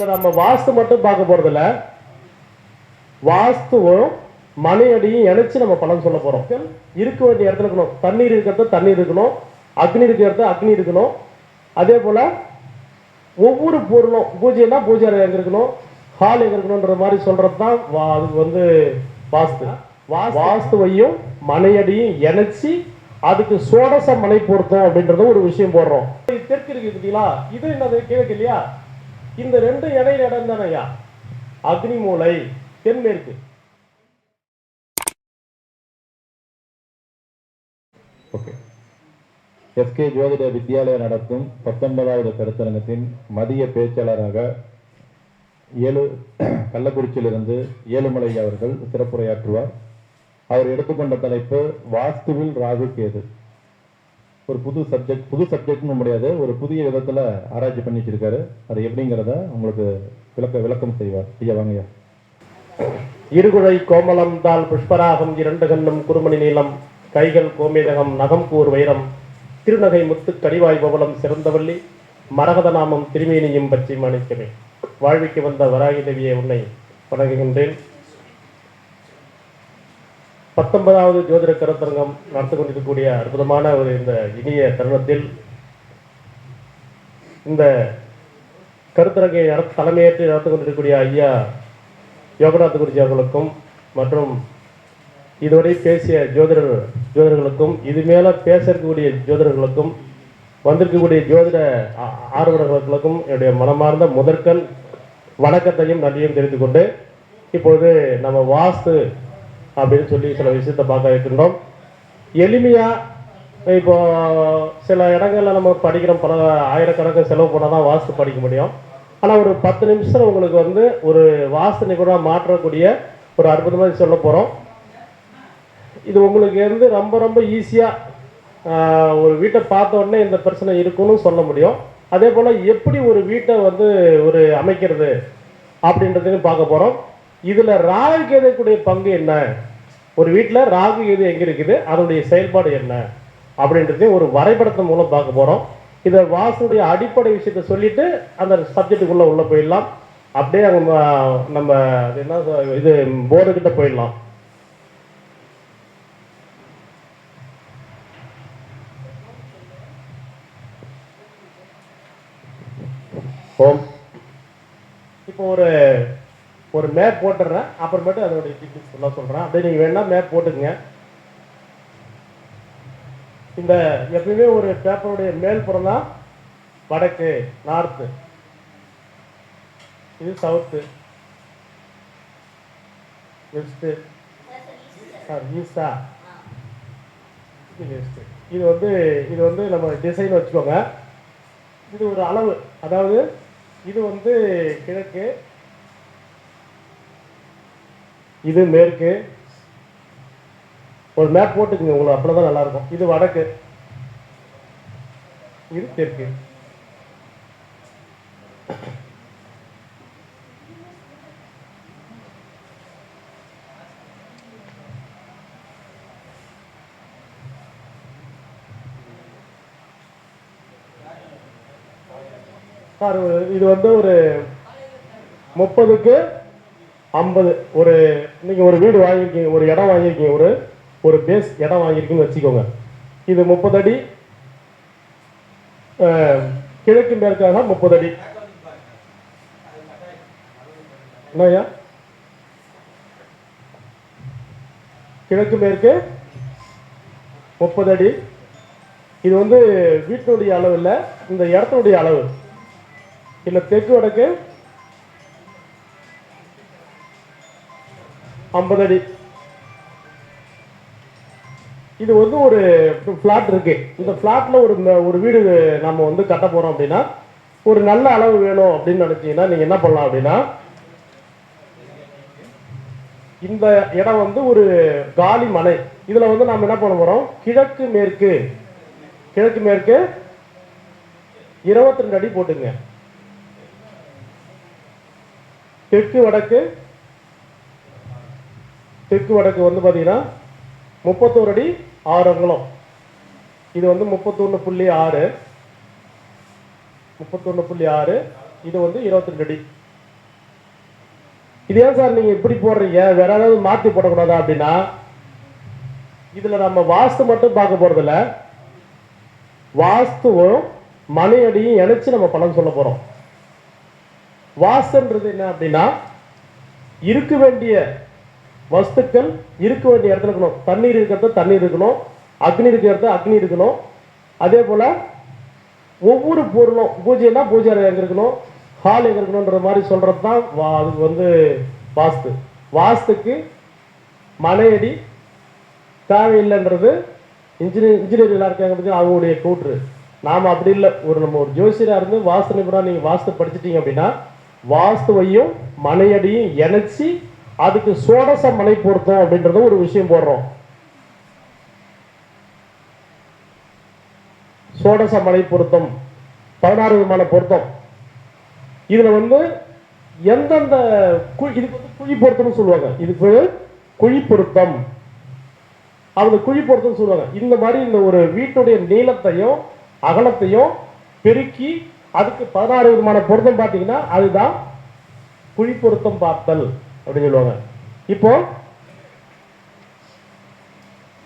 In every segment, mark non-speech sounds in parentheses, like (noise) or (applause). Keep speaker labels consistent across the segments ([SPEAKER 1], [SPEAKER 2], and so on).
[SPEAKER 1] இதுல நம்ம வாஸ்து மட்டும் பார்க்க போறதில்ல. வாஸ்துவும் மணி அடியும் இணைச்சு நம்ம பலன் சொல்ல போறோம். இருக்க வேண்டிய இடத்துல இருக்கணும். தண்ணீர் இருக்கிறத தண்ணீர் இருக்கணும். அக்னி இருக்கிற இடத்துல அக்னி இருக்கணும். அதே போல ஒவ்வொரு பொருளும் பூஜைனா பூஜை அறை எங்க இருக்கணும்? ஹால் எங்க இருக்கணும்ன்ற மாதிரி சொல்றது தான் வா- அது வந்து வாஸ்து. வா- வாஸ்துவையும் மனையடியும் இணைச்சு அதுக்கு சோடச மனை பொருத்தம் அப்படின்றத ஒரு விஷயம் போடுறோம். தெற்கு இருக்கு பார்த்தீங்களா இது என்னது? கிழக்கு இல்லையா இந்த ரெண்டு எடை நடந்தனையா அக்னிமூலை அக்னி மூலை தென்மேற்கு.
[SPEAKER 2] ஓகே. எஸ்கே ஜோதிட வித்யாலயா நடத்தும் பத்தொன்பதாவது கருத்தரங்கத்தின் மதிய பேச்சாளராக ஏழு (clears throat) கள்ளக்குறிச்சியிலிருந்து ஏழுமலை அவர்கள் சிறப்புரையாற்றுவார். அவர் எடுத்துக்கொண்ட தலைப்பு வாஸ்துவில் ராகு கேது. ஒரு புது சப்ஜெக்ட் புது சப்ஜெக்ட்னு முடியாது. ஒரு புதிய விதத்தில் ஆராய்ச்சி பண்ணி வச்சிருக்காரு. அது எப்படிங்கிறத உங்களுக்கு விளக்க விளக்கம் செய்வார். ஐயா வாங்கய்யா
[SPEAKER 1] இருகுழை கோமலம் தால் புஷ்பராகம் இரண்டு கண்ணும் குறுமணி நீளம் கைகள் கோமேதகம் நகம் கூர் வைரம் திருநகை முத்து கடிவாய் பவளம் சிறந்தவள்ளி மரகத நாமம் திருமேனியும் பற்றி மாணிக்கமே. வாழ்விக்கு வந்த வராகி தேவியை உன்னை வணங்குகின்றேன். பத்தொன்பதாவது ஜோதிட கருத்தரங்கம் நடத்தி கொண்டிருக்கக்கூடிய அற்புதமான ஒரு இந்த இனிய தருணத்தில் இந்த கருத்தரங்கை நடத்த தலைமையேற்று நடத்தி கொண்டிருக்கக்கூடிய ஐயா யோகநாத் குருஜி அவர்களுக்கும் மற்றும் இதுவரை பேசிய ஜோதிடர் ஜோதிடர்களுக்கும் இது மேலே பேச இருக்கக்கூடிய ஜோதிடர்களுக்கும் வந்திருக்கக்கூடிய ஜோதிட ஆ- ஆர்வலர்களுக்கும் என்னுடைய மனமார்ந்த முதற்கண் வணக்கத்தையும் நன்றியும் தெரிந்து கொண்டு இப்பொழுது நம்ம வாஸ்து அப்படின்னு சொல்லி சில விஷயத்தை பார்க்க வைக்கின்றோம் எளிமையா இப்போ சில இடங்கள்ல நம்ம படிக்கிறோம் பல ஆயிரக்கணக்கு செலவு பண்ணால் தான் வாஸ்து படிக்க முடியும். ஆனால் ஒரு பத்து நிமிஷம் உங்களுக்கு வந்து ஒரு வாஸ்து நிபுணராக மாற்றக்கூடிய ஒரு அற்புதமாக சொல்ல போகிறோம் இது உங்களுக்கு இருந்து ரொம்ப ரொம்ப ஈஸியாக ஒரு வீட்டை பார்த்த உடனே இந்த பிரச்சனை இருக்குன்னு சொல்ல முடியும். அதே போல் எப்படி ஒரு வீட்டை வந்து ஒரு அமைக்கிறது அப்படின்றதுன்னு பார்க்க போகிறோம் இதில் ராகு கேதுக்குடைய பங்கு என்ன? ஒரு வீட்டில் ராகு கேது எங்கே இருக்குது? அதனுடைய செயல்பாடு என்ன? அப்படின்றதையும் ஒரு வரைபடத்தின் மூலம் பார்க்க போகிறோம் இதை வாசனுடைய அடிப்படை விஷயத்தை சொல்லிட்டு அந்த சப்ஜெக்டுக்குள்ள உள்ள போயிடலாம். அப்படியே அவங்க நம்ம என்ன இது போர்டு கிட்ட போயிடலாம். இப்போ ஒரு ஒரு மேப் போட்டுடுறேன் அப்புறமேட்டு அதோடைய டீட்டெயில்ஸ் எல்லாம் சொல்கிறேன் அப்படியே நீங்கள் வேணால் மேப் போட்டுக்கங்க. இந்த எப்பயுமே ஒரு பேப்பருடைய மேல் புறம் தான் வடக்கு நார்த்து இது சவுத்து வெஸ்ட்டு சார் ஈஸ்டா இது வெஸ்ட்டு இது வந்து இது வந்து நம்ம டிசைன் வச்சுக்கோங்க. இது ஒரு அளவு. அதாவது இது வந்து கிழக்கு இது மேற்கு. ஒரு மேப் போட்டுக்குங்க உங்களுக்கு அப்படிதான் நல்லா இருக்கும் இது வடக்கு. இது தெற்கு. சார் இது வந்து ஒரு முப்பதுக்கு ஐம்பது. ஒரு நீங்கள் ஒரு வீடு வாங்கியிருக்கீங்க ஒரு இடம் வாங்கியிருக்கீங்க ஒரு ஒரு பேஸ் இடம் வாங்கியிருக்கீங்கன்னு வச்சுக்கோங்க. இது முப்பது அடி கிழக்கு மேற்காக முப்பது அடி. என்னய்யா? கிழக்கு மேற்கு முப்பது அடி. இது வந்து வீட்டினுடைய அளவு இல்லை இந்த இடத்தினுடைய அளவு. இல்லை தெற்கு வடக்கு ஐம்பது அடி. இது வந்து ஒரு ஃப்ளாட் இருக்கு. இந்த ஃப்ளாட்ல ஒரு ஒரு வீடு நம்ம வந்து கட்ட போறோம் அப்படின்னா ஒரு நல்ல அளவு வேணும் அப்படின்னு நினைச்சீங்கன்னா நீங்க என்ன பண்ணலாம் அப்படின்னா இந்த இடம் வந்து ஒரு காலி மலை. இதுல வந்து நம்ம என்ன பண்ண போறோம்? கிழக்கு மேற்கு. கிழக்கு மேற்கு இருபத்தி ரெண்டு அடி போட்டுங்க. தெற்கு வடக்கு தெற்கு வடக்கு வந்து பார்த்தீங்கன்னா முப்பத்தோரு அடி ஆறு இது வந்து முப்பத்தொன்று புள்ளி ஆறு. முப்பத்தொன்று புள்ளி ஆறு. இது வந்து இருபத்தி ரெண்டு அடி. இது ஏன் சார் நீங்கள் இப்படி போடுறீங்க? வேற ஏதாவது மாற்றி போடக்கூடாதா அப்படின்னா இதில் நம்ம வாஸ்து மட்டும் பார்க்க போகிறதில்ல வாஸ்துவும் மனையடியும் இணைச்சு நம்ம பலன் சொல்ல போகிறோம் வாஸ்துன்றது என்ன அப்படின்னா இருக்க வேண்டிய வஸ்துக்கள் இருக்க வேண்டிய இடத்துல இருக்கணும். தண்ணீர் இருக்கிறத தண்ணீர் இருக்கணும். அக்னி இருக்கிற இடத்துல அக்னி இருக்கணும். அதே போல் ஒவ்வொரு பொருளும் பூஜைனா பூஜை அறை எங்க இருக்கணும்? ஹால் எங்கே இருக்கணுன்ற மாதிரி சொல்கிறது தான் வா- அதுக்கு வந்து வாஸ்து. வாஸ்துக்கு மனையடி தேவையில்லைன்றது இன்ஜினியர் இன்ஜினியர் எல்லாம் இருக்காங்க பார்த்தீங்கன்னா அவங்களுடைய கூற்று. நாம் அப்படி இல்லை. ஒரு நம்ம ஒரு ஜோசியராக இருந்து வாஸ்து நிபுணா நீங்கள் வாஸ்து படிச்சிட்டிங்க அப்படின்னா வாஸ்துவையும் மனையடியும் இணைச்சி அதுக்கு சோடச மலை பொருத்தம் அப்படின்றத ஒரு விஷயம் போடுறோம். சோடச மலை பொருத்தம் பதினாறு விதமான பொருத்தம். இதுல வந்து எந்தெந்த கு- இதுக்கு வந்து குழி பொருத்தம்னு சொல்லுவாங்க. இதுக்கு குழி பொருத்தம். அவங்க குழி பொருத்தம் சொல்லுவாங்க. இந்த மாதிரி இந்த ஒரு வீட்டுடைய நீளத்தையும் அகலத்தையும் பெருக்கி அதுக்கு பதினாறு விதமான பொருத்தம் பார்த்தீங்கன்னா அதுதான் குழி பொருத்தம் பார்த்தல். அப்படின்னு சொல்லுவாங்க. இப்போ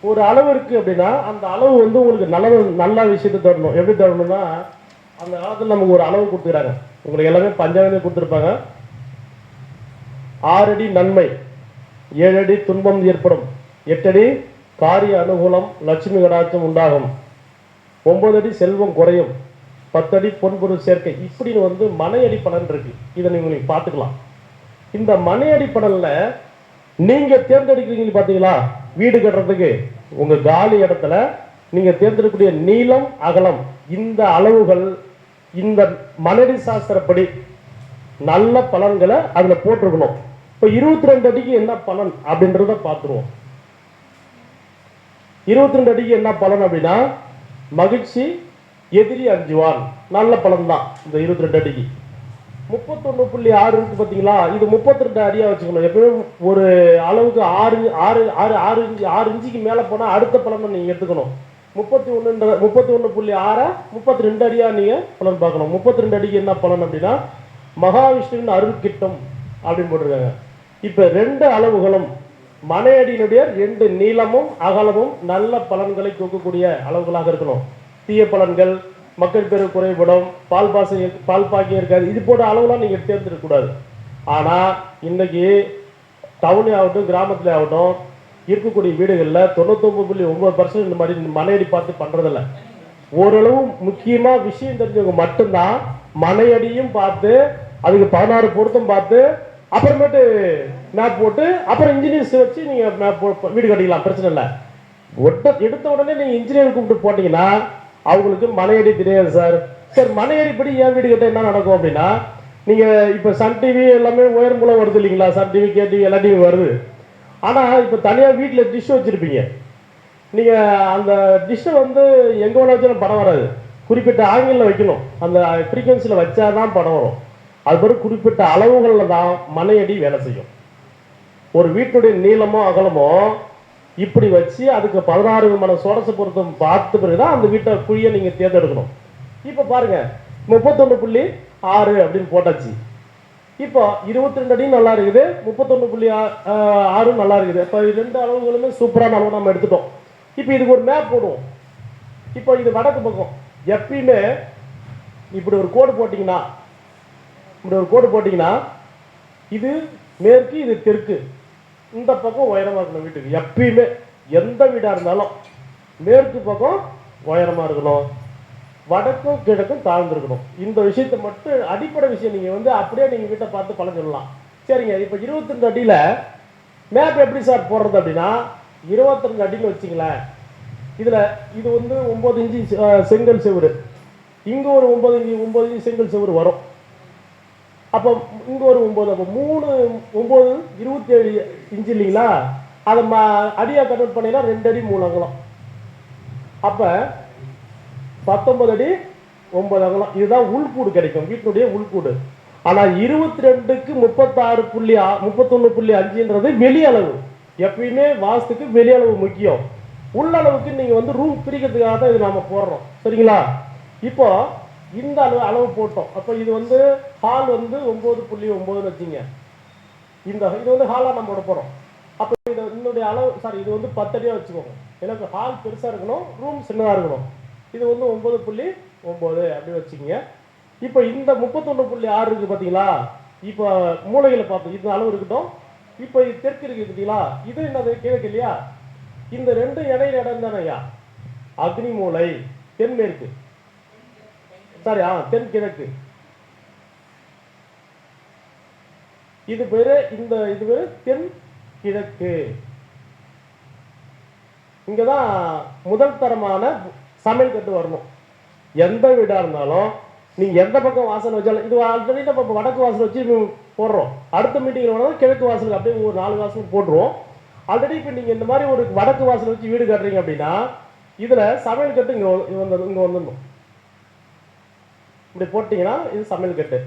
[SPEAKER 1] ஒரு அளவு இருக்கு அப்படின்னா அந்த அளவு வந்து உங்களுக்கு நல்ல நல்ல விஷயத்தை தரணும். எப்படி தரணும்னா அந்த காலத்தில் நமக்கு ஒரு அளவு கொடுத்துக்கிறாங்க. உங்களுக்கு எல்லாமே பஞ்சாயத்து கொடுத்துருப்பாங்க. ஆறடி நன்மை ஏழு அடி துன்பம் ஏற்படும். எட்டடி காரிய அனுகூலம் லட்சுமி கடாட்சம் உண்டாகும். ஒன்பது அடி செல்வம் குறையும். பத்தடி பொன்பொருள் சேர்க்கை. இப்படின்னு வந்து மனையடி பலன் இருக்கு. இதை நீங்கள் நீங்க பார்த்துக்கலாம். இந்த மனை அடி நீங்க தேர்ந்தெடுக்கிறீங்க பாத்தீங்களா? வீடு கட்டுறதுக்கு. உங்க காலி இடத்துல நீங்க தேர்ந்தெடுக்கக்கூடிய நீளம் அகலம் இந்த அளவுகள் இந்த மனடி சாஸ்திரப்படி நல்ல பலன்களை அதுல போட்டிருக்கணும். இப்போ இருபத்தி ரெண்டு அடிக்கு என்ன பலன் அப்படின்றத பார்த்துருவோம். இருபத்தி ரெண்டு அடிக்கு என்ன பலன் அப்படின்னா மகிழ்ச்சி எதிரி அஞ்சுவான். நல்ல பலன் தான் இந்த இருபத்தி ரெண்டு அடிக்கு. முப்பத்தொன்னு புள்ளி ஆறு இருக்கு பார்த்தீங்களா இது முப்பத்தி ரெண்டு அடியாக வச்சுக்கணும். எப்பயும் ஒரு அளவுக்கு ஆறு ஆறு ஆறு ஆறு இன்ச்சு ஆறு இன்ச்சுக்கு மேலே போனால் அடுத்த பலனை நீங்கள் எடுத்துக்கணும். முப்பத்தி ஒன்றுன்ற முப்பத்தி ஒன்று புள்ளி ஆறை முப்பத்தி ரெண்டு அடியாக நீங்கள் பலன் பார்க்கணும். முப்பத்தி ரெண்டு அடிக்கு என்ன பலன் அப்படின்னா மகாவிஷ்ணுவின் அருள் கிட்டம் அப்படின்னு போட்டிருக்காங்க. இப்போ ரெண்டு அளவுகளும் மனையடியினுடைய ரெண்டு நீளமும் அகலமும் நல்ல பலன்களை கொடுக்கக்கூடிய அளவுகளாக இருக்கணும். தீய பலன்கள் மக்கள் பெரு குறைபடும் பால் பாசம் பால் பாக்கியம் இருக்காது. இது போன்ற அளவுலாம் நீங்கள் தேர்ந்தெடுக்கக்கூடாது. ஆனால் இன்றைக்கி இன்னைக்கு ஆகட்டும் கிராமத்தில் ஆகட்டும் இருக்கக்கூடிய வீடுகளில் தொண்ணூத்தொம்பது புள்ளி ஒம்பது பர்சன்ட் இந்த மாதிரி மனையடி பார்த்து பண்ணுறதில்ல ஓரளவு முக்கியமாக விஷயம் தெரிஞ்சவங்க மட்டும்தான் மனையடியும் பார்த்து அதுக்கு பதினாறு பொருத்தம் பார்த்து அப்புறமேட்டு மேப் போட்டு அப்புறம் இன்ஜினியர்ஸ் வச்சு நீங்கள் மேப் வீடு கட்டிக்கலாம் பிரச்சனை இல்லை. ஒட்ட எடுத்த உடனே நீங்கள் இன்ஜினியர் கூப்பிட்டு போட்டிங்கன்னா அவங்களுக்கு மனையடி தெரியாது சார். சார் மலையடிப்படி என் வீடு கிட்ட என்ன நடக்கும் அப்படின்னா நீங்க இப்ப சன் டிவி எல்லாமே உயர் மூலம் வருது இல்லைங்களா? சன் டிவி கே டிவி எல்லா டிவி வருது. ஆனா இப்ப தனியா வீட்டுல டிஷ் வச்சிருப்பீங்க. நீங்க அந்த டிஷ்ஷை வந்து எங்க வேணா வச்சாலும் படம் வராது. குறிப்பிட்ட ஆங்கிளில் வைக்கணும். அந்த ஃப்ரீக்வன்சியில் வச்சாதான் படம் வரும். அது பிறகு குறிப்பிட்ட அளவுகளில் தான் மனையடி வேலை செய்யும். ஒரு வீட்டுடைய நீளமோ அகலமோ இப்படி வச்சு அதுக்கு பதினாறு விதமான சோடச பொருத்தம் பார்த்த பிறகுதான் அந்த வீட்டை குழியை நீங்க தேர்ந்தெடுக்கணும். இப்போ பாருங்க முப்பத்தொன்று புள்ளி ஆறு அப்படின்னு போட்டாச்சு. இப்போ இருபத்தி ரெண்டு அடியும் நல்லா இருக்குது முப்பத்தொன்று புள்ளி ஆறும் நல்லா இருக்குது. இப்போ ரெண்டு அளவுகளுமே சூப்பரான அளவு நம்ம எடுத்துட்டோம். இப்போ இதுக்கு ஒரு மேப் போடுவோம். இப்போ இது வடக்கு பக்கம். எப்பயுமே இப்படி ஒரு கோடு போட்டிங்கன்னா இப்படி ஒரு கோடு போட்டிங்கன்னா இது மேற்கு இது தெற்கு. இந்த பக்கம் உயரமாக இருக்கணும் வீட்டுக்கு. எப்பயுமே எந்த வீடாக இருந்தாலும் மேற்கு பக்கம் உயரமாக இருக்கணும். வடக்கும் கிழக்கும் தாழ்ந்துருக்கணும். இந்த விஷயத்தை மட்டும் அடிப்படை விஷயம் நீங்கள் வந்து அப்படியே நீங்கள் வீட்டை பார்த்து பலன் சொல்லலாம் சரிங்க இப்போ இருபத்தஞ்சு அடியில் மேப் எப்படி சார் போடுறது அப்படின்னா இருபத்தஞ்சு அடியில் அடின்னு இதில் இது வந்து ஒம்பது இன்ச்சு செங்கல் செவரு. இங்கே ஒரு ஒம்பது இன்ச்சு ஒம்பது இன்ச்சு செங்கல் செவரு வரும். அப்போ இங்கே ஒரு ஒம்பது அப்போ மூணு ஒம்பது இருபத்தி ஏழு இன்ச்சு இல்லைங்களா? அதை ம அடியை கன்வெர்ட் பண்ணீங்கன்னா ரெண்டு அடி மூணு அகலம். அப்போ பத்தொன்பது அடி ஒன்பது அகலம். இதுதான் உள்கூடு கிடைக்கும் வீட்டினுடைய உள்கூடு. ஆனால் இருபத்தி ரெண்டுக்கு முப்பத்தாறு புள்ளி ஆ- முப்பத்தொன்னு புள்ளி அஞ்சுன்றது வெளியளவு. எப்பயுமே வாஸ்துக்கு வெளியளவு முக்கியம். உள்ளளவுக்கு நீங்கள் வந்து ரூம் பிரிக்கிறதுக்காக தான் இது நாம் போடுறோம். சரிங்களா? இப்போ இந்த அளவு அளவு போட்டோம். அப்போ இது வந்து ஹால் வந்து ஒம்பது புள்ளி ஒம்பதுன்னு வச்சுங்க. இந்த இது வந்து ஹாலாக நம்ம விட போகிறோம் அப்போ இது என்னுடைய அளவு சாரி இது வந்து பத்தடியாக வச்சுக்கோங்க. எனக்கு ஹால் பெருசாக இருக்கணும் ரூம் சின்னதாக இருக்கணும். இது வந்து ஒம்பது புள்ளி ஒம்பது அப்படி வச்சுக்கோங்க. இப்போ இந்த முப்பத்தொன்று புள்ளி ஆறு இருக்குது பார்த்தீங்களா இப்போ மூலைகளை பார்த்தோம் இந்த அளவு இருக்கட்டும். இப்போ இது தெற்கு இருக்குது பார்த்தீங்களா இது என்னது? கிழக்கு இல்லையா? இந்த ரெண்டு இடையில இடம் தானே ஐயா அக்னி மூலை தென்மேற்கு. சாரி ஆ தென்கிழக்கு இது பேரு இந்த இது பேரு தென் கிழக்கு. இங்கதான் முதல் தரமான சமையல் கட்டு வரணும். எந்த வீடா இருந்தாலும் நீங்க எந்த பக்கம் வாசல் வச்சாலும் இது ஆல்ரெடி நம்ம வடக்கு வாசல் வச்சு போடுறோம். அடுத்த மீட்டிங்ல வேணாலும் கிழக்கு வாசலுக்கு அப்படியே ஒரு நாலு வாசல் போட்டுருவோம். ஆல்ரெடி இப்போ நீங்க இந்த மாதிரி ஒரு வடக்கு வாசல் வச்சு வீடு கட்டுறீங்க அப்படின்னா இதுல சமையல் கட்டு இங்கே வந்து- இங்க வந்து இங்க வந்துடணும். இப்படி போட்டிங்கன்னா இது சமையல் கட்டு.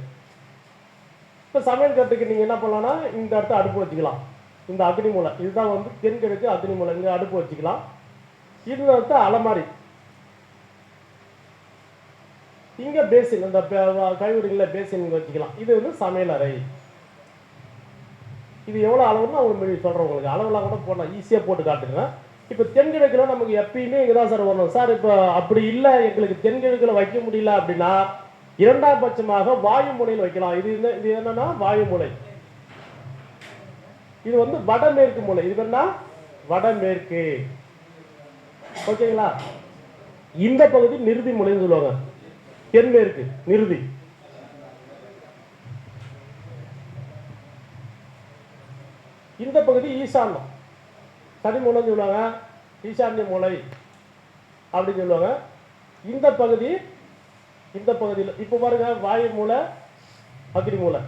[SPEAKER 1] இப்போ சமையல் கட்டுக்கு நீங்கள் என்ன பண்ணலாம்னா இந்த இடத்த அடுப்பு வச்சுக்கலாம். இந்த அக்னி மூலை. இதுதான் வந்து தென்கிழக்கு அக்னி மூலை. இங்கே அடுப்பு வச்சுக்கலாம். இது வந்து அலமாரி. இங்கே பேசின் இந்த கைவிடுகளில் பேசின் இங்கே வச்சுக்கலாம். இது வந்து சமையல் அறை. இது எவ்வளோ அளவுன்னு அவங்க மீறி சொல்கிறேன் உங்களுக்கு. அளவுலாம் கூட போடலாம். ஈஸியாக போட்டு காட்டுங்க இப்போ தென்கிழக்கில் நமக்கு எப்பயுமே இங்கே தான் சார் வரணும். சார் இப்போ அப்படி இல்லை. எங்களுக்கு தென்கிழக்கில் வைக்க முடியல அப்படின்னா இரண்டாம் பட்சமாக வாயு மூலையில் வைக்கலாம். இது என்ன இது என்னன்னா வாயு மூலை. இது வந்து வடமேற்கு மூலை. இது என்ன? வடமேற்கு. ஓகேங்களா? இந்த பகுதி நிறுதி மூலைன்னு சொல்லுவாங்க. தென்மேற்கு நிறுதி. இந்த பகுதி ஈசான்யம். சனி மூலம் சொல்லுவாங்க. ஈசான்ய மூலை. அப்படின்னு சொல்லுவாங்க. இந்த பகுதி இந்த பகுதியில். இப்போ பாருங்க வாயு மூலை அக்னி மூலை.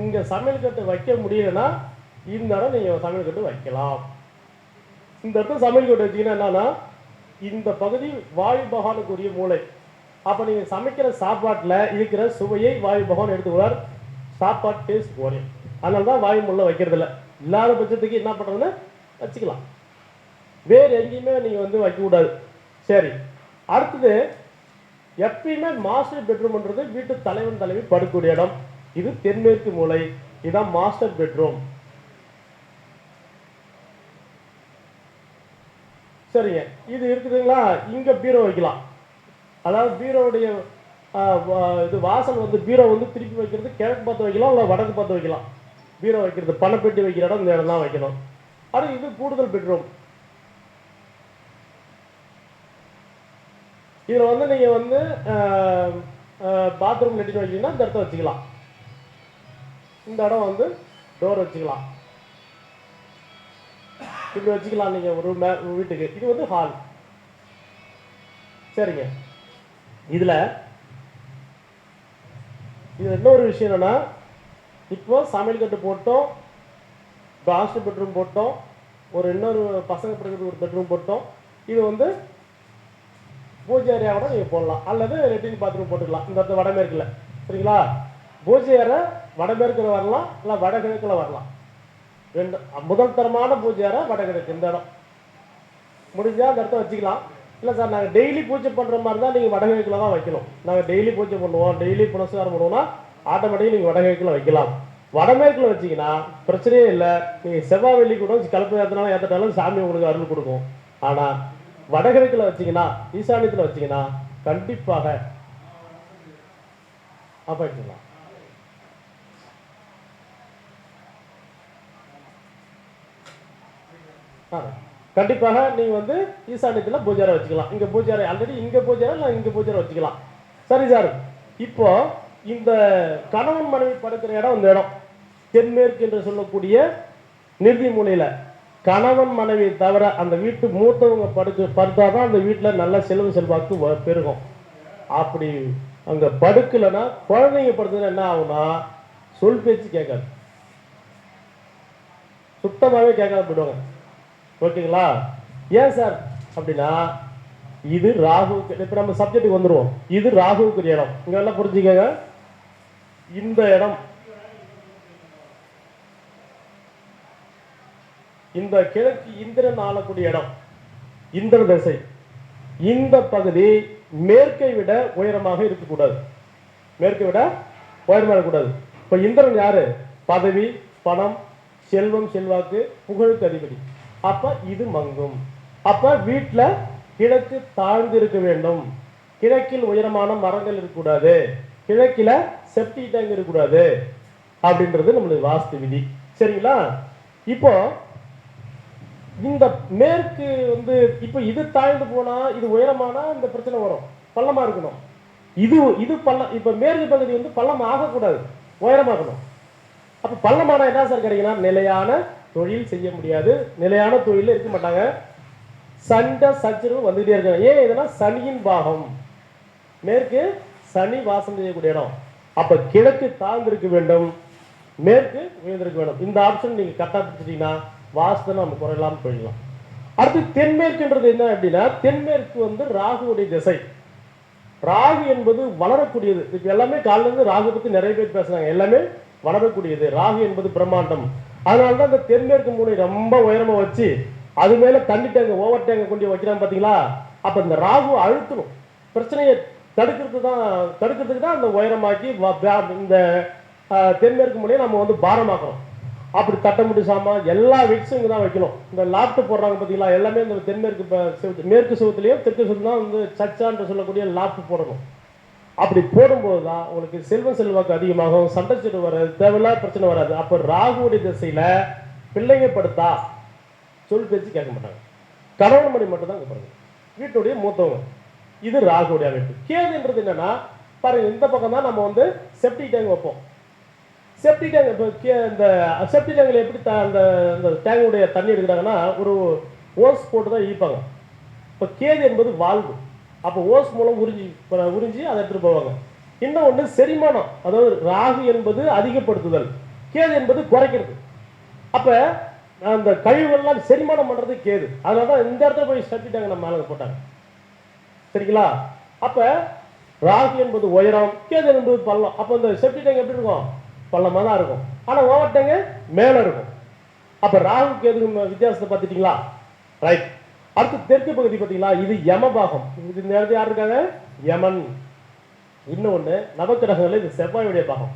[SPEAKER 1] இங்கே சமையல் கட்டு வைக்க முடியலன்னா இந்த இடம் நீங்க சமையல் கட்டு வைக்கலாம். இந்த இடத்துல சமையல் கட்டு வச்சிங்கன்னா என்னன்னா இந்த பகுதி வாயு பகவானுக்குரிய மூளை. அப்போ நீங்க சமைக்கிற சாப்பாட்டுல இருக்கிற சுவையை வாயு பகவான் எடுத்துக்கிறார் சாப்பாடு டேஸ்ட் ஒரே அதனால தான் வாயு முள்ள வைக்கிறது இல்லை. இல்லாத பட்சத்துக்கு என்ன பண்ணுறதுன்னு வச்சுக்கலாம். வேறு எங்கேயுமே நீங்க வந்து வைக்கக்கூடாது. சரி. அடுத்தது எப்பயுமே மாஸ்டர் பெட்ரூம்ன்றது வீட்டு தலைவன் தலைவி படுக்கூடிய இடம். இது தென்மேற்கு மூலை. இதுதான் மாஸ்டர் பெட்ரூம் சரிங்க. இது இருக்குதுங்களா? இங்க பீரோ வைக்கலாம். அதாவது பீரோடைய இது வாசல் வந்து பீரோ வந்து திருப்பி வைக்கிறது கிழக்கு பார்த்து வைக்கலாம் இல்லை வடக்கு பார்த்து வைக்கலாம். பீரோ வைக்கிறது பணப்பெட்டி வைக்கிற இடம் இந்த இடம் தான் வைக்கணும். ஆனால் இது கூடுதல் பெட்ரூம் இதில் வந்து நீங்கள் வந்து பாத்ரூம் லெட்டின் வைக்கணும்னா இந்த இடத்த வச்சுக்கலாம். இந்த இடம் வந்து டோர் வச்சுக்கலாம். இப்படி வச்சுக்கலாம் நீங்கள் ஒரு வீட்டுக்கு. இது வந்து ஹால் சரிங்க. இதில் இது இன்னொரு விஷயம் என்னென்னா இப்போ சமையல் கட்டு போட்டோம் ஹாஸ்டல் பெட்ரூம் போட்டோம் ஒரு இன்னொரு பசங்க படுக்கிறது ஒரு பெட்ரூம் போட்டோம். இது வந்து பூஜை ஏரியாவோட நீங்கள் போடலாம். அல்லது லெட்டின் பாத்ரூம் போட்டுக்கலாம். இந்த இடத்துல வடமேற்கில். சரிங்களா? பூஜை அறை வடமேற்கில் வரலாம் இல்லை வடகிழக்கில் வரலாம். ரெண்டு முதல் தரமான பூஜை அறை வடகிழக்கு இந்த இடம். முடிஞ்சால் அந்த இடத்த வச்சுக்கலாம். இல்லை சார் நாங்கள் டெய்லி பூஜை பண்ணுற மாதிரி தான் நீங்கள் வடகிழக்கில் தான் வைக்கணும். நாங்கள் டெய்லி பூஜை பண்ணுவோம். டெய்லி புனஸ்காரம் பண்ணுவோம்னா ஆட்டோமேட்டிக்காக நீங்கள் வடகிழக்கில் வைக்கலாம். வடமேற்கில் வச்சீங்கன்னா பிரச்சனையே இல்லை. நீங்கள் செவ்வாய் வெள்ளி கூட கலப்பு ஏற்றினாலும் ஏற்றட்டாலும் சாமி உங்களுக்கு அருள் கொடுக்கும். ஆனால் வடகிழக்கில் வச்சீங்கன்னா ஈசானியத்தில் வச்சீங்கன்னா கண்டிப்பாக அப்போ கண்டிப்பாக நீங்க வந்து ஈசானியத்தில் பூஜாரை வச்சுக்கலாம். இங்க பூஜாரை ஆல்ரெடி இங்க பூஜாரை இல்லை இங்க பூஜாரை வச்சுக்கலாம். சரி சார். இப்போ இந்த கணவன் மனைவி படுக்கிற இடம் இந்த இடம். தென்மேற்கு என்று சொல்லக்கூடிய நிறுதி மூலையில. கணவன் மனைவி தவிர அந்த வீட்டு மூத்தவங்க படுக்க படுத்தாதான் அந்த வீட்டில் நல்ல செல்வ செல்வாக்கு பெருகும். அப்படி அங்கே படுக்கலைன்னா குழந்தைங்க படுத்ததுன்னா என்ன ஆகும்னா சொல் பேச்சு கேட்காது. சுத்தமாகவே கேட்காம போயிடுவாங்க. ஓகேங்களா? ஏன் சார்? அப்படின்னா இது ராகுவுக்கு இப்போ நம்ம சப்ஜெக்ட்டுக்கு வந்துடுவோம் இது ராகுவுக்குரிய இடம். இங்கே எல்லாம் புரிஞ்சுக்கங்க. இந்த இடம் இந்த கிழக்கு இந்திரன் ஆளக்கூடிய இடம் இந்திர திசை. இந்த பகுதி மேற்கை விட உயரமாக இருக்கக்கூடாது. மேற்கை விட உயரமாக இருக்கக்கூடாது. இப்போ இந்திரன் யாரு? பதவி பணம் செல்வம் செல்வாக்கு புகழுக்கு அதிபதி. அப்ப இது மங்கும். அப்ப வீட்டில் கிழக்கு தாழ்ந்து இருக்க வேண்டும். கிழக்கில் உயரமான மரங்கள் இருக்கக்கூடாது. கிழக்கில செப்டி டேங்க் இருக்கக்கூடாது. அப்படின்றது நம்மளுடைய வாஸ்து விதி. சரிங்களா? இப்போ இந்த மேற்கு வந்து இப்போ இது தாழ்ந்து போனால் இது உயரமானா இந்த பிரச்சனை வரும். பள்ளமாக இருக்கணும். இது இது பள்ளம் இப்போ மேற்கு பகுதி வந்து பள்ளம் ஆகக்கூடாது. உயரமாகணும். அப்போ பள்ளமானா என்ன சார் கிடைக்குன்னா நிலையான தொழில் செய்ய முடியாது. நிலையான தொழில் இருக்க மாட்டாங்க. சண்டை சச்சரவு வந்துகிட்டே இருக்காங்க ஏன் இதெல்லாம் சனியின் பாகம். மேற்கு சனி வாசம் செய்யக்கூடிய இடம். அப்போ கிழக்கு தாழ்ந்திருக்க வேண்டும். மேற்கு உயர்ந்திருக்க வேண்டும். இந்த ஆப்ஷன் நீங்கள் கரெக்டா வாசனை நம்ம குறையலாம் போயிடலாம். அடுத்து தென்மேற்குன்றது என்ன அப்படின்னா தென்மேற்கு வந்து ராகுவுடைய திசை. ராகு என்பது வளரக்கூடியது. இப்போ எல்லாமே காலையில இருந்து ராகு பற்றி நிறைய பேர் பேசுகிறாங்க எல்லாமே வளரக்கூடியது. ராகு என்பது பிரம்மாண்டம். அதனால தான் இந்த தென்மேற்கு மூலையை ரொம்ப உயரமாக வச்சு அது மேலே தண்ணி டேங்க ஓவர் டேங்க கொண்டு வைக்கிறாங்க பார்த்தீங்களா அப்போ இந்த ராகு அழுத்தணும். பிரச்சனையை தடுக்கிறது தான் தடுக்கிறதுக்கு தான் அந்த உயரமாக்கி வ- இந்த தென்மேற்கு மூலையை நம்ம வந்து பாரமாக்குறோம் அப்படி தட்ட சாமான் எல்லா வெட்ஸும் இங்கே தான் வைக்கணும். இந்த லாப்ட் போடுறாங்க பார்த்தீங்களா எல்லாமே இந்த தென்மேற்கு மேற்கு செவத்துலையும் தெற்கு செவத்து தான் வந்து சச்சான்னு சொல்லக்கூடிய லாப்ட் போடணும். அப்படி போடும்போது தான் உங்களுக்கு செல்வம் செல்வாக்கு அதிகமாகும் சண்டை சீடு வராது தேவையில்லாத பிரச்சனை வராது. அப்போ ராகுடைய திசையில் பிள்ளைங்க படுத்தா சொல் பேச்சு கேட்க மாட்டாங்க. கணவன் மணி மட்டும் தான் கேட்பாங்க வீட்டுடைய மூத்தவங்க. இது ராகுடைய அமைப்பு. கேதுன்றது என்னன்னா பாருங்க இந்த பக்கம் தான் நம்ம வந்து செப்டி டேங்க் வைப்போம். செப்டி டேங்க் இப்போ கே இந்த செப்டி டேங்கில் எப்படி த அந்த அந்த டேங்குடைய தண்ணி எடுக்கிறாங்கன்னா ஒரு ஓஸ் போட்டு தான் ஈப்பாங்க இப்போ கேது என்பது வால்வு அப்போ ஓஸ் மூலம் உறிஞ்சி உறிஞ்சி அதை எடுத்துகிட்டு போவாங்க. இன்னும் ஒன்று செரிமானம். அதாவது ராகு என்பது அதிகப்படுத்துதல். கேது என்பது குறைக்கிறது. அப்போ அந்த கழிவுகள்லாம் செரிமானம் பண்ணுறது கேது. அதனால தான் இந்த இடத்துல போய் செப்டி டேங்க் நம்ம மேலே போட்டாங்க. சரிங்களா? அப்போ ராகு என்பது உயரம் கேது என்பது பள்ளம். அப்போ இந்த செப்டி டேங்க் எப்படி இருக்கும்? பள்ளமா தான் இருக்கும். ஆனா ஓவர் டேங்க் மேல இருக்கும். அப்போ ராகு கேது வித்தியாசத்தை பார்த்துட்டிங்களா? ரைட் அடுத்து தெற்கு பகுதி பார்த்தீங்களா? இது யம பாகம். இது நேரத்தில் யார் இருக்காங்க? யமன். இன்னொன்னு நவக்கிரகங்கள் இது செவ்வாயுடைய பாகம்.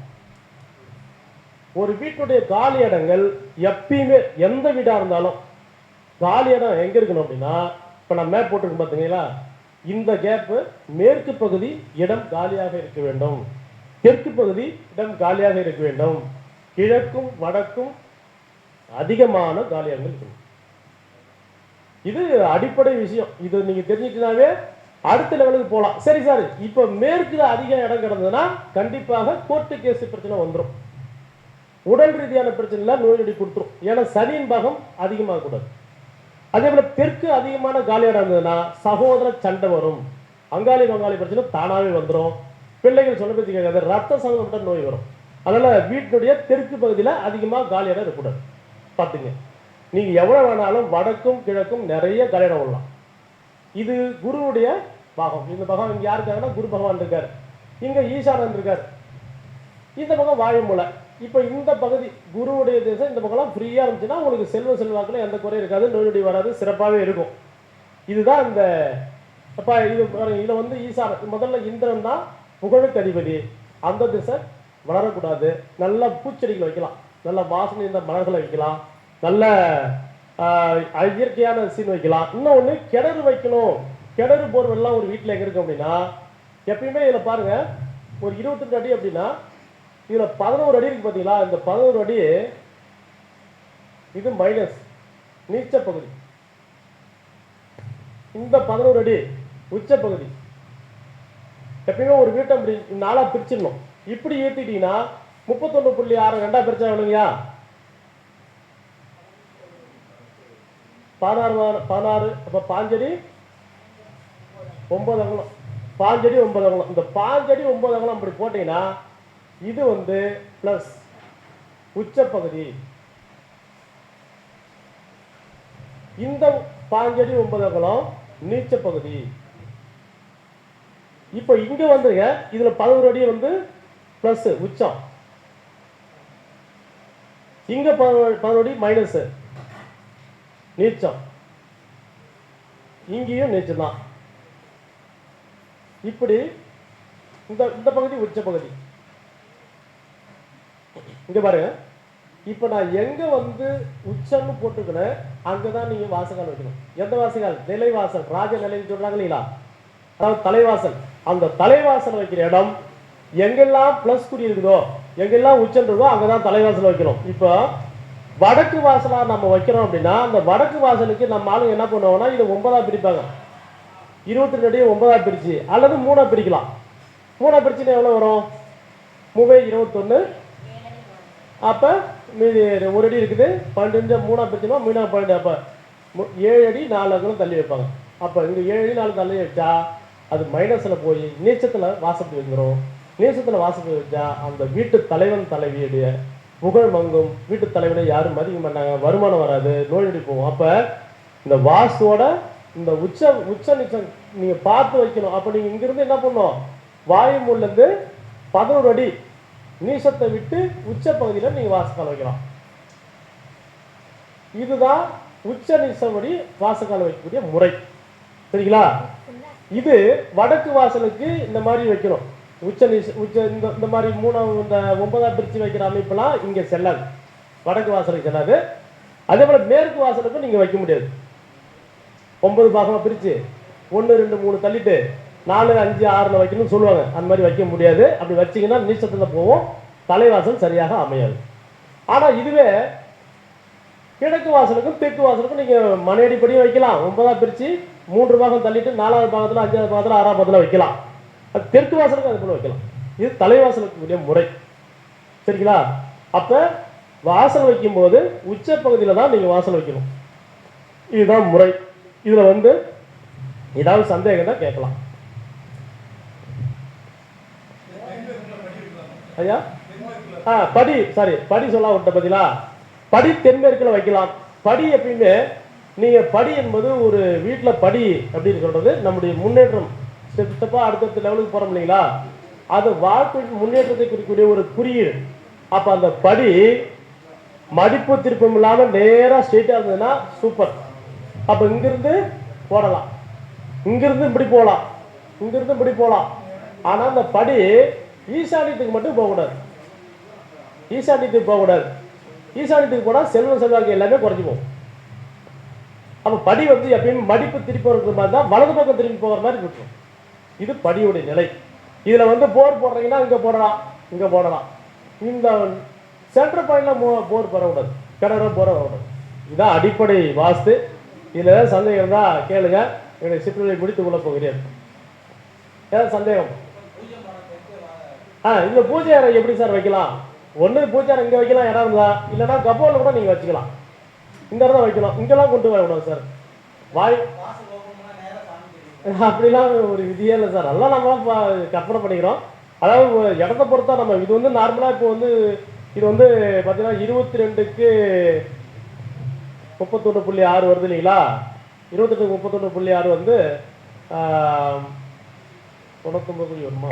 [SPEAKER 1] ஒரு வீட்டுடைய காலி இடங்கள் எப்பயுமே எந்த வீடா இருந்தாலும் காலி இடம் எங்க இருக்கணும் அப்படின்னா இப்ப நான் மேப் போட்டிருக்கோம் பார்த்தீங்களா இந்த கேப்பு மேற்கு பகுதி இடம் காலியாக இருக்க வேண்டும். தெற்கு பகுதி இடம் காலியாக இருக்க வேண்டும். கிழக்கும் வடக்கும் அதிகமான காலியாக இருக்கும். இருக்கணும் இது அடிப்படை விஷயம். இது நீங்க தெரிஞ்சுக்கிட்டாவே அடுத்த லெவலுக்கு போகலாம் சரி சார் இப்போ மேற்குல அதிக இடம் கிடந்ததுன்னா கண்டிப்பாக கோர்ட்டு கேஸ் பிரச்சனை வந்துடும் உடல் ரீதியான பிரச்சனை நோயடி கொடுத்துரும். ஏன்னா சனியின் பாகம் அதிகமாக கூடாது. அதே போல தெற்கு அதிகமான காலி இடம் இருந்ததுன்னா சகோதர சண்டை வரும். அங்காளி பங்காளி பிரச்சனை தானாவே வந்துடும் பிள்ளைகள் சொல்ல பத்தி கேட்காது ரத்த சம்பந்தப்பட்ட நோய் வரும். அதனால் வீட்டினுடைய தெற்கு பகுதியில் அதிகமாக காலி இடம் இருக்கக்கூடாது. பார்த்துங்க. நீங்கள் எவ்வளோ வேணாலும் வடக்கும் கிழக்கும் நிறைய காலி இடம் விடலாம் இது குருவுடைய பாகம். இந்த பகவான் இங்கே யாருக்காங்கன்னா குரு பகவான் இருக்கார். இங்கே ஈசானன் இருக்கார். இந்த பக்கம் வாயுமூலை இப்போ இந்த பகுதி குருவுடைய தேசம் இந்த பக்கம்லாம் ஃப்ரீயாக இருந்துச்சுன்னா உங்களுக்கு செல்வ செல்வாக்கில் எந்த குறையும் இருக்காது நோயுடைய வராது சிறப்பாகவே இருக்கும். இதுதான் இந்த அப்பா இது இதில் வந்து ஈசான முதல்ல இந்திரன் தான் புகழுக்கு அதிபதி அந்த திசை வளரக்கூடாது. நல்ல பூச்செடிகள் வைக்கலாம். நல்ல வாசனை இந்த மலர்களை வைக்கலாம். நல்ல இயற்கையான சீன் வைக்கலாம். இன்னொன்று கிணறு வைக்கணும். கிணறு போர்வெல்லாம் ஒரு வீட்டில் எங்கே இருக்கு அப்படின்னா எப்பயுமே இதில் பாருங்க ஒரு இருபத்தஞ்சு அடி அப்படின்னா இதில் பதினோரு அடி இருக்கு பார்த்தீங்களா இந்த பதினோரு அடி இது மைனஸ் நீச்ச பகுதி இந்த பதினோரு அடி உச்ச பகுதி எப்பயுமே ஒரு வீட்டை அப்படி நாளாக பிரிச்சிடணும். இப்படி ஏற்றிட்டீங்கன்னா முப்பத்தொன்று புள்ளி ஆறு ரெண்டாக பிரிச்சா வேணுங்கய்யா? பதினாறு பதினாறு அப்போ பாஞ்சடி ஒம்பது அங்கலம். பாஞ்சடி ஒன்பது அங்கலம். இந்த பாஞ்சடி ஒன்பது அங்கலம் அப்படி போட்டீங்கன்னா இது வந்து ப்ளஸ் உச்சப்பகுதி. இந்த பாஞ்சடி ஒன்பது அகலம் நீச்ச பகுதி இப்போ இங்க வந்துருங்க. இதுல பதினோரு அடி வந்து பிளஸ் உச்சம். இங்க பதினோரு அடி மைனஸ் நீச்சம். இங்கேயும் நீச்சம் தான். இப்படி இந்த இந்த பகுதி உச்ச பகுதி. இங்க பாருங்க. இப்போ நான் எங்க வந்து உச்சம்னு போட்டுக்கிறேன் அங்கே தான் நீங்கள் வாசகால் வைக்கணும். எந்த வாசகால்? நிலைவாசல். ராஜ நிலைன்னு சொல்றாங்க இல்லைங்களா? அதாவது தலைவாசல். அந்த தலைவாசல் வைக்கிற இடம் எங்கெல்லாம் ப்ளஸ் குடி இருக்குதோ எங்கெல்லாம் உச்சல் இருக்கோ அங்கே தான் தலைவாசல் வைக்கிறோம். இப்போ வடக்கு வாசலா நம்ம வைக்கிறோம் அப்படின்னா அந்த வடக்கு வாசலுக்கு நம்ம ஆளுங்க என்ன பண்ணுவோம்னா இது ஒன்பதா பிரிப்பாங்க. இருபத்தி ரெண்டு அடியை ஒன்பதா பிரிச்சு அல்லது மூணா பிரிக்கலாம். மூணா பிரிச்சுன்னா எவ்வளோ வரும்? மூவை இருபத்தொன்று அப்போ மீதி ஒரு அடி இருக்குது. பன்னெண்டு மூணா பிரிச்சுனா மூணா பன்னெண்டு. அப்போ ஏழு அடி நாலு அங்குலம் தள்ளி வைப்பாங்க. அப்போ இங்கே ஏழு அடி நாலு தள்ளி வச்சா அது மைனஸில் போய் நீச்சத்தில் வாசப்படி வந்துடும் நீச்சத்தில் வாசப்படி வச்சா அந்த வீட்டு தலைவன் தலைவியுடைய புகழ் மங்கும். வீட்டு தலைவனை யாரும் மதிக்க மாட்டாங்க. வருமானம் வராது. நோயடி போகும் அப்போ இந்த வாசோட இந்த உச்ச உச்ச நிச்சம் நீங்கள் பார்த்து வைக்கணும். அப்போ நீங்கள் இங்கிருந்து என்ன பண்ணணும்? வாயுமூலேருந்து பதினோரு அடி நீசத்தை விட்டு உச்ச பகுதியில் நீங்கள் வாசக்கால் வைக்கலாம். இதுதான் உச்ச நீசப்படி வாசக்கால் வைக்கக்கூடிய முறை. சரிங்களா? இது வடக்கு வாசலுக்கு இந்த மாதிரி வைக்கணும். உச்ச உச்ச இந்த இந்த மாதிரி மூணாம் இந்த ஒன்பதாம் பிரித்து வைக்கிற அமைப்பெல்லாம் இங்கே செல்லாது. வடக்கு வாசலுக்கு செல்லாது. அதே போல் மேற்கு வாசலுக்கும் நீங்கள் வைக்க முடியாது. ஒன்பது பாகமாக பிரித்து ஒன்று ரெண்டு மூணு தள்ளிட்டு நாலு அஞ்சு ஆறில் வைக்கணும்னு சொல்லுவாங்க. அந்த மாதிரி வைக்க முடியாது. அப்படி வச்சீங்கன்னா நீச்சத்தில் போவோம் தலைவாசல் சரியாக அமையாது. ஆனால் இதுவே கிழக்கு வாசலுக்கும் தெற்கு வாசலுக்கும் நீங்கள் மனையடிப்படியும் வைக்கலாம். ஒன்பதாக பிரித்து மூன்று பாகம் தள்ளிட்டு நாலாவது பாகத்தில் அஞ்சாவது பாகத்தில் ஆறாவது பாகத்தில் வைக்கலாம். அது தெற்கு வாசலுக்கும் அது போல வைக்கலாம். இது தலைவாசலுக்கு உரிய முறை. சரிங்களா? அப்போ வாசல் வைக்கும்போது உச்ச பகுதியில் தான் நீங்கள் வாசல் வைக்கணும். இதுதான் முறை. இதில் வந்து ஏதாவது சந்தேகம் தான் கேட்கலாம். ஐயா? ஆ படி சாரி படி சொல்ல விட்ட பதிலா? படி தென்மேற்குல வைக்கலாம். படி எப்பயுமே நீங்கள் படி என்பது ஒரு வீட்டில் படி அப்படின்னு சொல்கிறது நம்முடைய முன்னேற்றம். ஸ்டெப் ஸ்டெப்பாக அடுத்தடுத்த லெவலுக்கு போகிறோம் இல்லைங்களா? அது வாழ்க்கை முன்னேற்றத்தை குறிக்கக்கூடிய ஒரு குறியீடு. அப்போ அந்த படி மடிப்பு திருப்பம் இல்லாமல் நேராக ஸ்ட்ரெயிட்டாக இருந்ததுன்னா சூப்பர் அப்போ இங்கிருந்து போடலாம். இங்கிருந்து இப்படி போகலாம் இங்கிருந்து இப்படி போகலாம் ஆனால் அந்த படி ஈசானியத்துக்கு மட்டும் போகக்கூடாது. ஈசானியத்துக்கு போகக்கூடாது. ஈசானியத்துக்கு போனால் செல்வம் செல்வாக்கு எல்லாமே குறைஞ்சி போகும் அப்போ படி வந்து எப்பயுமே மடிப்பு திருப்பி இருக்கிற மாதிரி தான் வலது பக்கம் திரும்பி போகிற மாதிரி இருக்கும். இது படியுடைய நிலை. இதில் வந்து போர் போடுறீங்கன்னா இங்கே போடலாம் இங்கே போடலாம். இந்த சென்டர் பாயிண்டில் போர் போடக்கூடாது கிணறு போர வரக்கூடாது. இதுதான் அடிப்படை வாஸ்து. இதில் ஏதாவது சந்தேகம் இருந்தால் கேளுங்க. என்னுடைய சிற்றுரை முடித்து கொள்ள போகிறேன். ஏதாவது சந்தேகம்? ஆ இந்த பூஜை அறை எப்படி சார் வைக்கலாம்? ஒன்று பூஜை இங்கே வைக்கலாம் இடம் இருந்தா? இல்லைன்னா கப்போல கூட நீங்கள் வச்சுக்கலாம். இந்த இடத்துல வைக்கலாம். இங்கெல்லாம் கொண்டு வரக்கூடாது சார். வாய் (laughs) அப்படிலாம் ஒரு விதியே இல்லை சார். அதெல்லாம் நம்ம கற்பனை பண்ணிக்கிறோம். அதாவது இடத்த பொறுத்தா நம்ம இது வந்து நார்மலாக இப்போ வந்து இது வந்து பார்த்தீங்கன்னா இருபத்தி ரெண்டுக்கு முப்பத்தொன்று புள்ளி ஆறு வருது இல்லைங்களா? இருபத்தெட்டுக்கு முப்பத்தொன்று புள்ளி ஆறு வந்து தொண்ணூத்தொம்பது புள்ளி வருமா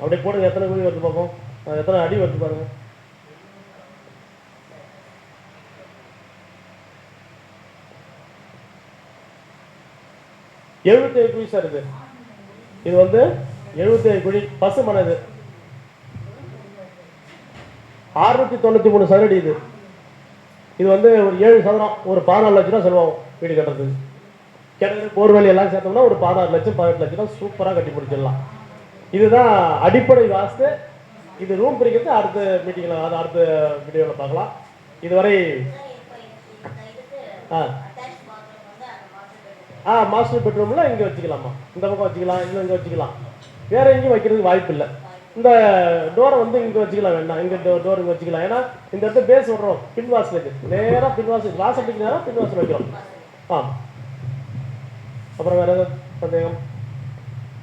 [SPEAKER 1] அப்படியே போடுங்க எத்தனை குழி வருது பார்ப்போம். எத்தனை அடி வருது பாருங்க. எழுபத்தேழு குழி சார் இது. இது வந்து எழுபத்தேழு குழி பசுமனை இது. அறுநூத்தி தொண்ணூத்தி மூணு சதுரடி இது. இது வந்து ஒரு ஏழு சதுரம் ஒரு பதினாலு லட்சம் ரூபா செலவாகும் வீடு கட்டுறதுக்கு. கிணறு போர்வெளி எல்லாம் சேர்த்தோம்னா ஒரு பதினாறு லட்சம் பதினெட்டு லட்சம் ரூபா சூப்பராக கட்டி முடிச்சிடலாம். இதுதான் அடிப்படை வாஸ்து. இது ரூம் பிரிக்கிறது. அடுத்த மீட்டிங்கில் அது அடுத்த வீடியோவில் பார்க்கலாம். இதுவரை ஆ. ஆ மாஸ்டர் பெட்ரூமில் இங்கே வச்சுக்கலாமா? இந்த பக்கம் வச்சுக்கலாம் இல்லை இங்கே வச்சுக்கலாம். வேற எங்கேயும் வைக்கிறதுக்கு வாய்ப்பு இல்லை. இந்த டோரை வந்து இங்கே வச்சுக்கலாம் வேண்டாம். இங்கே டோர் இங்கே வச்சுக்கலாம். ஏன்னா இந்த இடத்துல பேஸ் விடுறோம். பின் வாசலுக்கு நேராக பின் வாசல் வாசலுக்கு நேராக பின் வாசல் வைக்கிறோம். ஆ அப்புறம் வேற ஏதாவது சந்தேகம்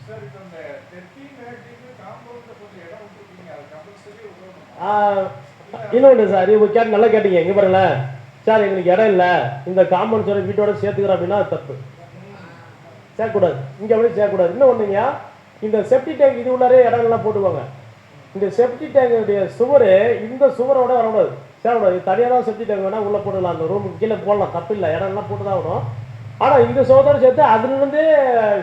[SPEAKER 3] சார் இப்போ இந்த தெற்கு மேற்குக்கு காம்பவுண்ட்ல கொஞ்சம் இடம் விட்டுருக்கீங்க அது கம்பல்சரி விடணும்
[SPEAKER 1] ஆ, இன்னொன்று சார் இவங்க கேட்டு நல்லா கேட்டீங்க. எங்கே பாருங்களேன் சார் எங்களுக்கு இடம் இல்லை. இந்த காம்பவுண்ட் சார் வீட்டோட சேர்த்துக்கிறோம் அப்படின்னா அது தப்பு. சேர்க்கக்கூடாது. இங்கே அப்படியே சேர்க்கக்கூடாது. இன்னும் ஒன்றுங்க இந்த செப்டி டேங்க் இது உள்ளாரே இடங்கள்லாம் போட்டுவாங்க இந்த செப்டி டேங்குடைய சுவர் இந்த சுவரோட வரக்கூடாது. சேரக்கூடாது தனியாக தான் செப்டி டேங்க் வேணால் உள்ளே போடலாம் அந்த ரூமுக்கு கீழே போடலாம். தப்பு இல்லை. இடம்லாம் போட்டு தான் வரும் ஆனால் இந்த சுவத்தோட சேர்த்து அதுலேருந்தே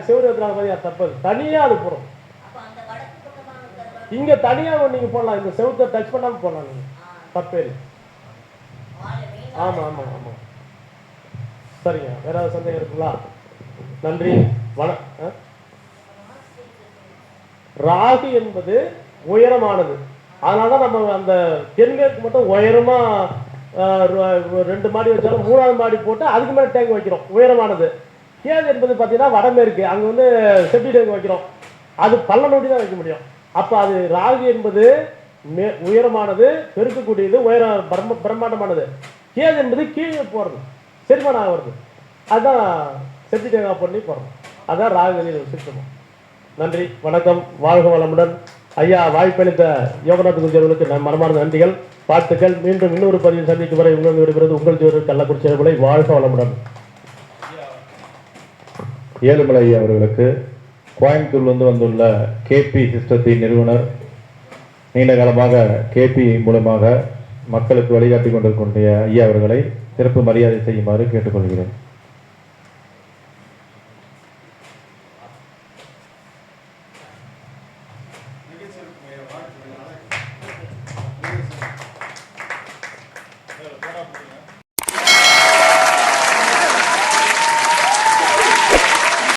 [SPEAKER 1] செவ்வறு வைக்கிறாங்க பார்த்தீங்க தப்பு. தனியாக அது போகிறோம்
[SPEAKER 4] அப்ப அந்த வடக்கு பக்கமா இருக்கிற
[SPEAKER 1] இங்க தனியாக நீங்க போடலாம். இந்த செவுத்தை டச் பண்ணாம போடலாம் நீங்க. தப்பே இல்லை ஆமா ஆமா ஆமா. சரிங்க. வேற ஏதாவது சந்தேகம் இருக்குங்களா? நன்றி. வண ஆ? ராகு என்பது உயரமானது. அதனாலதான் நம்ம அந்த தென்மேற்கு மட்டும் உயரமா ரெண்டு மாடி வச்சாலும் மூணாவது மாடி போட்டு அதுக்கு மேலே டேங்க் வைக்கிறோம். உயரமானது. கேது என்பது பார்த்தீங்கன்னா வடமேற்கு. அங்கே வந்து செப்டி டேங்க் வைக்கிறோம். அது பள்ளம் நோட்டி தான் வைக்க முடியும். அப்போ அது ராகு என்பது மே உயரமானது பெருக்கக்கூடியது உயர பிரம்ம பிரம்மாண்டமானது. கேது என்பது கீழே போகிறது செரிமானம் ஆகிறது அதுதான் செப்டி பண்ணி போகிறோம் அதுதான் ராகுகளில் சித்தம் நன்றி வணக்கம் வாழ்க வளமுடன். ஐயா வாய்ப்பளித்த யோகநாத் குருஜர்களுக்கு நான் நம் மனமார்ந்த நன்றிகள் வாழ்த்துக்கள். மீண்டும் இன்னொரு பதிவில் சந்திக்கும் வரை உங்களுக்கு விடுகிறது உங்கள் ஜோதிடர் கள்ளக்குறிச்சி வாழ்க வளமுடன்.
[SPEAKER 2] ஏழுமலை ஐயா அவர்களுக்கு கோயம்புத்தூர்லேருந்து வந்துள்ள கேபி சிஸ்டத்தின் நிறுவனர் நீண்ட காலமாக கேபி மூலமாக மக்களுக்கு வழிகாட்டி கொண்டிருக்கின்ற ஐயா அவர்களை சிறப்பு மரியாதை செய்யுமாறு கேட்டுக்கொள்கிறேன்.